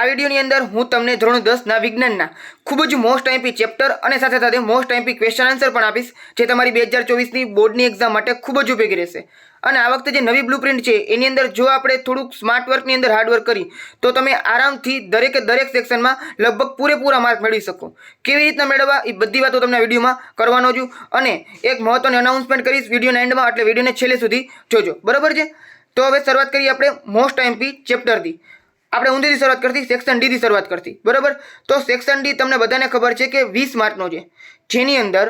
આ વિડીયોની અંદર હું તમને ધોરણ દસના વિજ્ઞાનના ખૂબ જ મોસ્ટ આઈપી ચેપ્ટર અને સાથે સાથે મોસ્ટ આઈપી ક્વેશ્ચન આન્સર પણ આપીશ, જે તમારી બે હજાર ચોવીસની બોર્ડની એક્ઝામ માટે ખૂબ જ ઉપયોગી રહેશે. અને આ વખતે જે નવી બ્લુપ્રિન્ટ છે, એની અંદર જો આપણે થોડુંક સ્માર્ટ વર્કની અંદર હાર્ડવર્ક કરી, તો તમે આરામથી દરેકે દરેક સેક્શનમાં લગભગ પૂરેપૂરા માર્ક મેળવી શકો. કેવી રીતના મેળવવા, એ બધી વાતો તમને વિડીયોમાં કરવાનો છું. અને એક મહત્વની અનાઉન્સમેન્ટ કરીશ, વિડીયોના એન્ડમાં એટલે વિડીયોને છેલ્લે સુધી જોજો. બરાબર છે? તો હવે શરૂઆત કરીએ આપણે મોસ્ટ આઈપી ચેપ્ટરથી આપણે ઊંધીથી શરૂઆત કરતી સેક્શન ડીથી શરૂઆત કરતી. બરાબર? તો સેક્શન ડી તમને બધાને ખબર છે કે વીસ માર્કનો છે. જેની અંદર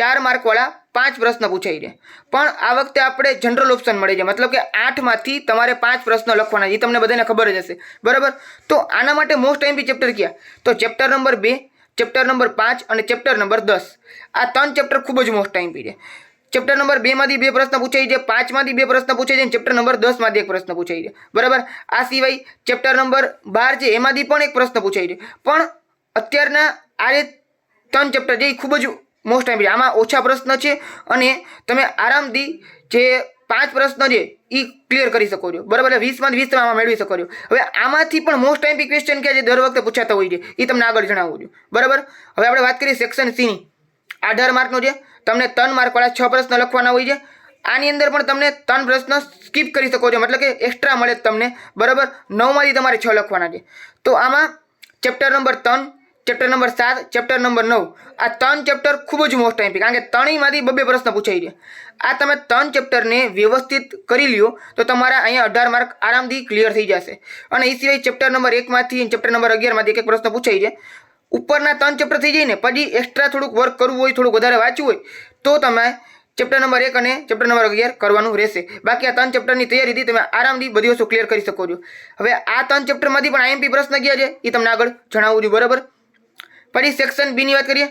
ચાર માર્કવાળા પાંચ પ્રશ્ન પૂછાય છે પણ આ વખતે આપણે જનરલ ઓપ્શન મળે છે. મતલબ કે આઠમાંથી તમારે પાંચ પ્રશ્નો લખવાના એ તમને બધાને ખબર જ હશે. બરાબર? તો આના માટે મોસ્ટ આઈમ્પી ચેપ્ટર કયા? તો ચેપ્ટર નંબર બે ચેપ્ટર નંબર પાંચ અને ચેપ્ટર નંબર દસ. આ ત્રણ ચેપ્ટર ખૂબ જ મોસ્ટ ટાઈમ પી છે. ચેપ્ટર નંબર બેમાંથી બે પ્રશ્ન પૂછાય છે પાંચમાંથી બે પ્રશ્ન પૂછાય છે અને ચેપ્ટર નંબર દસમાંથી એક પ્રશ્ન પૂછાય છે. બરાબર? આ સિવાય ચેપ્ટર નંબર બાર છે, એમાંથી પણ એક પ્રશ્ન પૂછાય છે. પણ અત્યારના આ જે ત્રણ ચેપ્ટર એ ખૂબ જ મોસ્ટ ટાઈમ છે. આમાં ઓછા પ્રશ્ન છે અને તમે આરામથી જે પાંચ પ્રશ્ન છે એ ક્લિયર કરી શકો છો. બરાબર? એટલે વીસમાંથી વીસ તમે આમાં મેળવી શકો છો. હવે આમાંથી પણ મોસ્ટ ટાઈમ ક્વેશ્ચન કે જે દર વખતે પૂછાતા હોય છે. એ તમને આગળ જણાવું છું. બરાબર? હવે આપણે વાત કરીએ સેક્શન સીની અઢાર માર્કનો છે. તમને ત્રણ માર્કવાળા છ પ્રશ્ન લખવાના હોય છે. આની અંદર પણ તમને ત્રણ પ્રશ્ન સ્કીપ કરી શકો છો. મતલબ કે એક્સ્ટ્રા મળે તમને. બરાબર? નવમાંથી તમારે છ લખવાના છે. તો આમાં ચેપ્ટર નંબર ત્રણ ચેપ્ટર નંબર સાત ચેપ્ટર નંબર નવ. આ ત્રણ ચેપ્ટર ખૂબ જ મોસ્ટ ટાઈમ કારણ કે ત્રણેયમાંથી બબે પ્રશ્ન પૂછાય છે. આ તમે ત્રણ ચેપ્ટરને વ્યવસ્થિત કરી લ્યો, તો તમારા અહીંયા અઢાર માર્ક આરામથી ક્લિયર થઈ જશે. અને એ સિવાય ચેપ્ટર નંબર એકમાંથી ચેપ્ટર નંબર અગિયારમાંથી એક એક પ્રશ્ન પૂછાય છે. ઉપરના ત્રણ ચેપ્ટરથી જઈને પછી એક્સ્ટ્રા થોડુંક વર્ક કરવું હોય, થોડુંક વધારે વાંચવું હોય, તો તમે ચેપ્ટર નંબર એક અને ચેપ્ટર નંબર અગિયાર કરવાનું રહેશે. બાકી આ ત્રણ ચેપ્ટરની તૈયારીથી તમે આરામથી બધી વસ્તુ ક્લિયર કરી શકો છો. હવે આ ત્રણ ચેપ્ટરમાંથી પણ આઈએમપી પ્રશ્ન ગયા છે, એ તમને આગળ જણાવું છું, બરાબર? પછી સેક્શન બીની વાત કરીએ.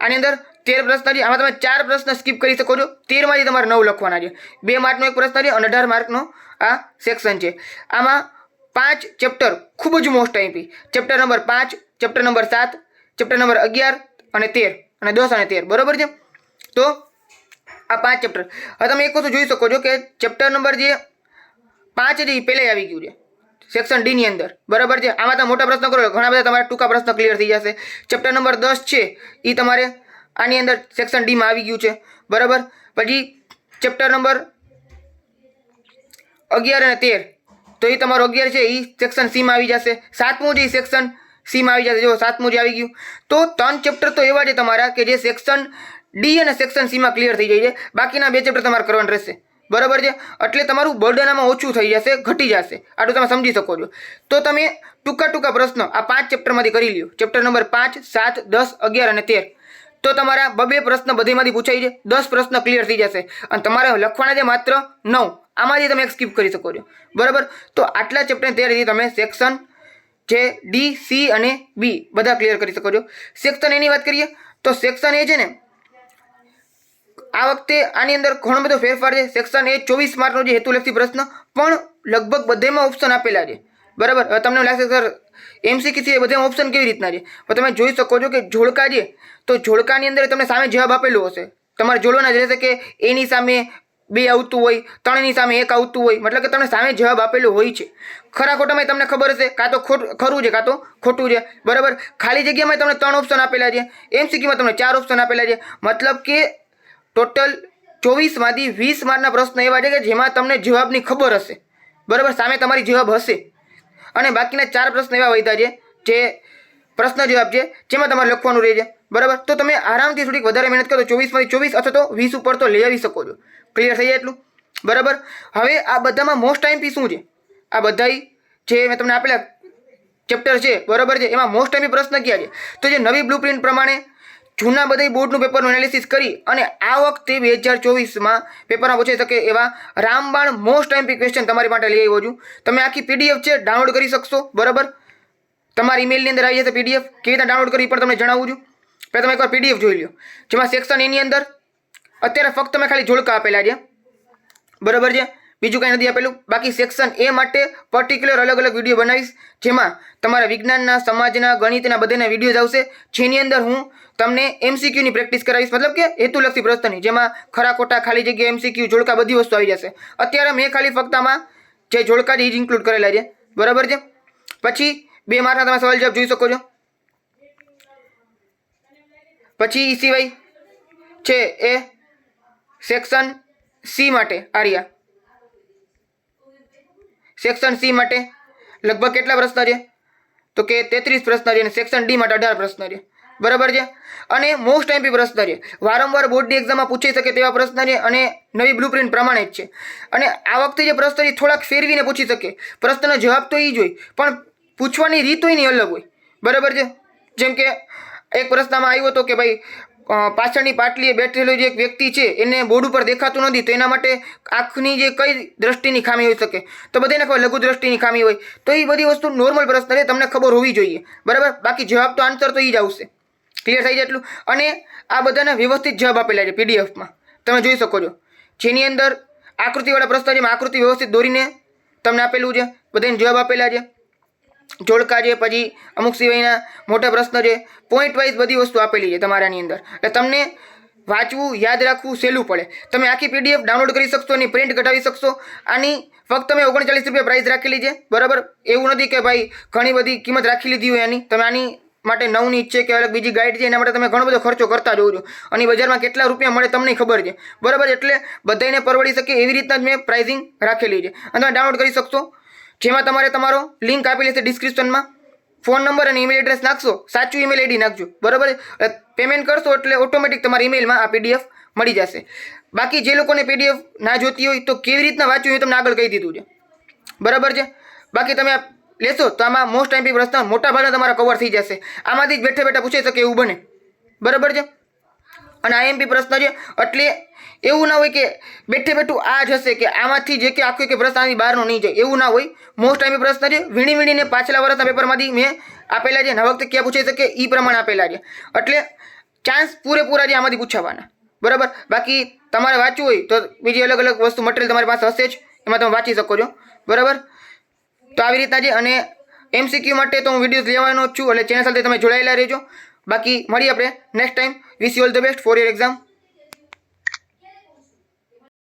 આની અંદર તેર પ્રશ્ન છે, આમાં તમે ચાર પ્રશ્ન સ્કીપ કરી શકો છો. તેરમાંથી તમારે નવ લખવાના છે. બે માર્કનો એક પ્રશ્ન છે, અને અઢાર માર્કનો આ સેક્શન છે. આમાં પાંચ ચેપ્ટર ખૂબ જ મોસ્ટ આઈપી ચેપ્ટર નંબર પાંચ ચેપ્ટર નંબર સાત ચેપ્ટર નંબર અગિયાર અને તેર, અને દસ અને તેર. બરાબર છે? તો આ પાંચ ચેપ્ટર હવે તમે એક વસ્તુ જોઈ શકો છો કે ચેપ્ટર નંબર જે પાંચ જે પહેલે આવી ગયું છે. સેક્શન ડીની અંદર. બરાબર છે? આમાં તમે મોટા પ્રશ્ન કરો ઘણા બધા તમારા ટૂંકા પ્રશ્ન ક્લિયર થઈ જશે. ચેપ્ટર નંબર દસ છે એ તમારે આની અંદર સેક્શન ડીમાં આવી ગયું છે. બરાબર? પછી ચેપ્ટર નંબર અગિયાર અને તેર. તો એ તમારો અગિયાર છે એ સેક્શન સીમાં આવી જશે. સાતમું જે સેક્શન સીમાં આવી જશે. જો સાતમું જે આવી ગયું, તો ત્રણ ચેપ્ટર તો એવા છે તમારા કે જે સેક્શન ડી અને સેક્શન સીમાં ક્લિયર થઈ જાય છે. બાકીના બે ચેપ્ટર તમારે કરવાનું રહેશે. બરાબર છે? એટલે તમારું બર્ડન આમાં ઓછું થઈ જશે, ઘટી જશે. આટલું તમે સમજી શકો છો. તો તમે ટૂંકા ટૂંકા પ્રશ્નો આ પાંચ ચેપ્ટરમાંથી કરી લ્યો. ચેપ્ટર નંબર પાંચ, સાત, દસ, અગિયાર અને તેર. તો તમારા બબે પ્રશ્ન બધેમાંથી પૂછાઈ છે. દસ પ્રશ્ન ક્લિયર થઈ જશે. અને તમારે લખવાના છે માત્ર નવ. આમાંથી તમે એક સ્કીપ કરી શકો છો. બરાબર? તો આટલા ચેપ્ટર તેરથી તમે સેક્શન જે ડી સી અને બી બધા ક્લિયર કરી શકો છો. સેક્શન એની વાત કરીએ, તો સેક્શન એ છે ને, આ વખતે આની અંદર ઘણો બધો ફેરફાર છે. સેક્શન એ ચોવીસ માર્કનો જે હેતુલક્ષી પ્રશ્ન, પણ લગભગ બધેમાં ઓપ્શન આપેલા છે. બરાબર? હવે તમને લાગશે સર એમસીક્યુ છે બધામાં ઓપ્શન કેવી રીતના છે? પણ તમે જોઈ શકો છો કે જોડકા છે તો જોડકાની અંદર તમને સામે જવાબ આપેલો હશે. તમારે જોડવાના જ રહેશે કે એની સામે બે આવતું હોય ત્રણની સામે એક આવતું હોય, મતલબ કે તમને સામે જવાબ આપેલો હોય છે. ખરા ખોટામાં તમને ખબર હશે, કાં તો ખોટ, ખરું છે, કાં તો ખોટું છે. બરાબર? ખાલી જગ્યામાં તમને ત્રણ ઓપ્શન આપેલા છે. એમસીક્યુમાં તમને ચાર ઓપ્શન આપેલા છે. મતલબ કે ટોટલ ચોવીસમાંથી વીસ માર્કના પ્રશ્ન એવા છે કે જેમાં તમને જવાબની ખબર હશે. બરાબર? સામે તમારી જવાબ હશે. અને બાકીના ચાર પ્રશ્ન એવા વધ્યા છે જે પ્રશ્ન જવાબ છે, જેમાં તમારે લખવાનું રહે છે બરાબર? તો તમે આરામથી થોડીક વધારે મહેનત કરો ચોવીસમાંથી ચોવીસ અથવા તો વીસ ઉપર તો લઈ આવી શકો છો. ક્લિયર થઈ જાય એટલું? બરાબર? હવે આ બધામાં મોસ્ટ ટાઈમ પી શું છે? આ બધાય જે મેં તમને આપેલા ચેપ્ટર છે, બરાબર છે? એમાં મોસ્ટ ટાઈમ પ્રશ્ન ક્યાં છે? તો જે નવી બ્લુ પ્રમાણે જૂના બધા બોર્ડનું પેપરનું એનાલિસિસ કરી અને આ વખતે બે હજાર ચોવીસમાં પેપરમાં પૂછાઈ શકે એવા રામબાણ મોસ્ટ ટાઈમ ક્વેશ્ચન તમારી માટે લઈ આવ્યો છું. તમે આખી પીડીએફ છે ડાઉનલોડ કરી શકશો, બરાબર? તમારી ઈમેલની અંદર આવી જશે પીડીએફ કેવી રીતે ડાઉનલોડ કરવી પણ તમને જણાવું છું. પહેલાં તમે એકવાર પીડીએફ જોઈ લો જેમાં સેક્શન એની અંદર અત્યારે ફક્ત મેં ખાલી જોડકા આપેલા છે. બરાબર છે? બીજું કંઈ નથી આપેલું. બાકી સેક્શન એ માટે પર્ટિક્યુલર અલગ અલગ વીડિયો બનાવીશ, જેમાં તમારા વિજ્ઞાનના, સમાજના, ગણિતના બધાના વિડીયોઝ આવશે. જેની અંદર હું તમને એમસીક્યુની પ્રેક્ટિસ કરાવીશ. મતલબ કે હેતુલક્ષી પ્રશ્નની, જેમાં ખરા ખોટા ખાલી જગ્યા એમસીક્યુ જોડકા બધી વસ્તુ આવી જશે. અત્યારે મેં ખાલી ફક્ત આમાં જે જોડકા જ ઇન્ક્લુડ કરેલા છે. બરાબર છે? પછી બે માર્કના તમે સવાલ જવાબ જોઈ શકો છો. પછી એ સિવાય છે એ સેક્શન સી માટે, આર્યા. સેક્શન સી માટે લગભગ કેટલા પ્રશ્ન છે? તો કે તેત્રીસ પ્રશ્ન છે અને સેક્શન ડી માટે અઢાર પ્રશ્ન છે. બરાબર છે? અને મોસ્ટ એમપી પ્રશ્ન છે. વારંવાર બોર્ડની એક્ઝામમાં પૂછાઈ શકે તેવા પ્રશ્ન છે અને નવી બ્લુપ્રિન્ટ પ્રમાણે જ છે. અને આ વખતે જે પ્રશ્ન છે થોડાક ફેરવીને પૂછી શકે. પ્રશ્નનો જવાબ તો એ જ હોય, પણ પૂછવાની રીત હોયની અલગ હોય. બરાબર છે? જેમ કે એક પ્રશ્નમાં આવ્યો હતો કે ભાઈ પાછળની પાટલીએ બેઠેલો જે એક વ્યક્તિ છે, એને બોર્ડ ઉપર દેખાતું નથી, તો એના માટે આંખની જે કઈ દ્રષ્ટિની ખામી હોઈ શકે? તો બધાને ખબર, લઘુ દ્રષ્ટિની ખામી હોય. તો એ બધી વસ્તુ નોર્મલ પ્રશ્ન છે તમને ખબર હોવી જોઈએ. બરાબર? બાકી જવાબ તો આન્સર તો એ જ આવશે. ક્લિયર થઈ જાય એટલું? અને આ બધાને વ્યવસ્થિત જવાબ આપેલા છે પીડીએફમાં તમે જોઈ શકો છો. જેની અંદર આકૃતિવાળા પ્રશ્ન જેમાં આકૃતિ વ્યવસ્થિત દોરીને તમને આપેલું છે. બધાને જવાબ આપેલા છે. જોડકા છે પછી અમુક સિવાયના મોટા પ્રશ્ન છે. પોઈન્ટ વાઇઝ બધી વસ્તુ આપેલી છે તમારાની અંદર. એટલે તમને વાંચવું, યાદ રાખવું સહેલું પડે. તમે આખી પીડીએફ ડાઉનલોડ કરી શકશો અને પ્રિન્ટ કઢાવી શકશો. આની ફક્ત તમે ઓગણચાલીસ રૂપિયા પ્રાઇસ રાખેલી છે. બરાબર? એવું નથી કે ભાઈ ઘણી બધી કિંમત રાખી લીધી હોય એની તમે આની માટે નવની ઈચ્છે કે અલગ બીજી ગાઈડ છે, એના માટે તમે ઘણો બધો ખર્ચો કરતા જોજો અને બજારમાં કેટલા રૂપિયા મળે તમને ખબર છે. બરાબર? એટલે બધાને પરવડી શકે એવી રીતના જ મેં પ્રાઇઝિંગ રાખેલી છે. અને તમે ડાઉનલોડ કરી શકશો. જેમાં તમારે તમારો લિંક આપેલી છે ડિસ્ક્રિપ્શનમાં ફોન નંબર અને ઈમેલ એડ્રેસ નાખશો, સાચું ઈમેલ આઈડી નાખજો. બરાબર? પેમેન્ટ કરશો એટલે ઓટોમેટિક તમારી ઈમેલમાં આ પીડીએફ મળી જશે. બાકી જે લોકોને પીડીએફ ના જોતી હોય તો કેવી રીતના વાંચવું એ તમને આગળ કહી દીધું છે. બરાબર છે? બાકી તમે લેશો તો આમાં મોસ્ટ ટાઈમ પ્રશ્ન મોટા ભાગના તમારા કવર થઈ જશે. આમાંથી જ બેઠે બેઠા પૂછાઈ શકે એવું બને. બરાબર છે? અને આઈએમપી પ્રશ્ન છે. એટલે એવું ના હોય કે બેઠે બેઠું આ જ હશે કે આમાંથી જે કે આખો કે પ્રશ્ન આની બહારનો નહીં જાય. એવું ના હોય. મોસ્ટ ટાઈમ પ્રશ્ન છે. વીણી વીણીને પાછલા વર્ષના પેપરમાંથી મેં આપેલા છે નવા વખતે ક્યાં પૂછાઈ શકે એ પ્રમાણે આપેલા છે. એટલે ચાન્સ પૂરેપૂરા છે આમાંથી પૂછાવાના. બરાબર? બાકી તમારે વાંચવું હોય તો બીજી અલગ અલગ વસ્તુ મટીરિયલ તમારી પાસે હશે જ. એમાં તમે વાંચી શકો છો. બરાબર? તો આવી રીતના છે અને એમસીક્યુ માટે તો હું વિડીયોઝ લેવાનો જ છું. એટલે ચેનલ સાથે તમે જોડાયેલા રહેજો. બાકી મળીએ આપણે next time wish you all the best for your exam.